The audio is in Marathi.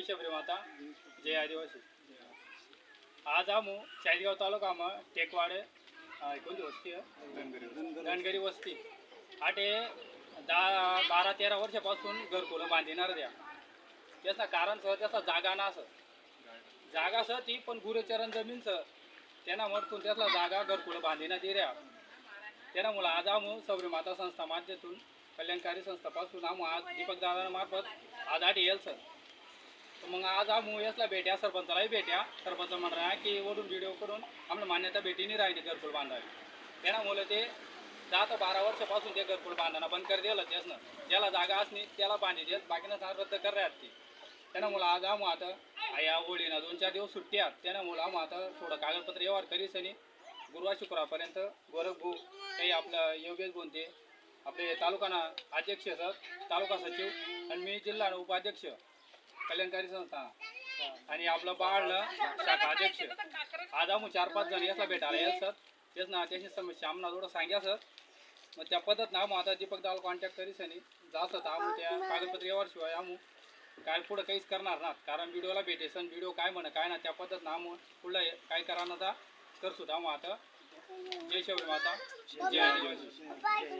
जय शबरी माता जय आदिवासी. आज आमू चाळीसगाव तालुकामा टेकवाडे अं, कोणती वस्ती आहे. धनगरी वस्ती. आटे दहा बारा तेरा वर्षापासून घरकुलं बांधिणार द्या. त्याचं कारण सर त्याचा जागा ना असं जागा सर ती पण गुरुचरण जमीन सर. त्यांना म्हणतून त्यातला जागा घरकुलं बांधिण्यात येऱ्या त्यामुळं आज आमू सबरी माता संस्था माध्यमातून कल्याणकारी संस्थापासून आमू आज दीपक दादामार्फत आज आठ येईल सर. मग आज आमू भेट्या सरपंचालाही भेट्या सरपंच म्हणा की वरून व्हिडिओ करून आम्हाला मान्यता भेटीने राहिली घरकुल बांधावी. त्यामुळे ते दहा ते बारा वर्षापासून ते घरकुल बांधणं बंद कर दिलं त्यासनं ज्याला जागा असणे त्याला बांधी देत बाकीनं सार रद्द कर राहत ते. त्यामुळं आज आम आता आया ओळीनं दोन चार दिवस सुट्टी आहेत त्यामुळं आम आता थोडं कागदपत्र व्यवहार करीस आणि गुरुवार शुक्रवारपर्यंत गोरखभू काही आपलं योगेश बोलते आपले तालुकाना अध्यक्ष सर तालुका सचिव आणि मी जिल्हा उपाध्यक्ष. कल्याणकारी संस्था. आणि आपलं बाळ शाखा अध्यक्ष. आज आम्ही चार पाच जण याचा भेटायला येत सर. तेच ना त्याची समस्या आम्हाला थोडं सांग्या सर. मग त्या पद्धत ना मग आता दीपक दाल कॉन्टॅक्ट करीस आणि जास्त आम्ही त्या कागदपत्र येवार शिवाय आम्ही काय पुढं काहीच करणार ना. कारण व्हिडिओला भेटेस आणि व्हिडिओ काय म्हणा काय ना त्या पद्धत ना आम्ही पुढलं काय करा ना आता करसू आता. जय शिवरी माता. जय जय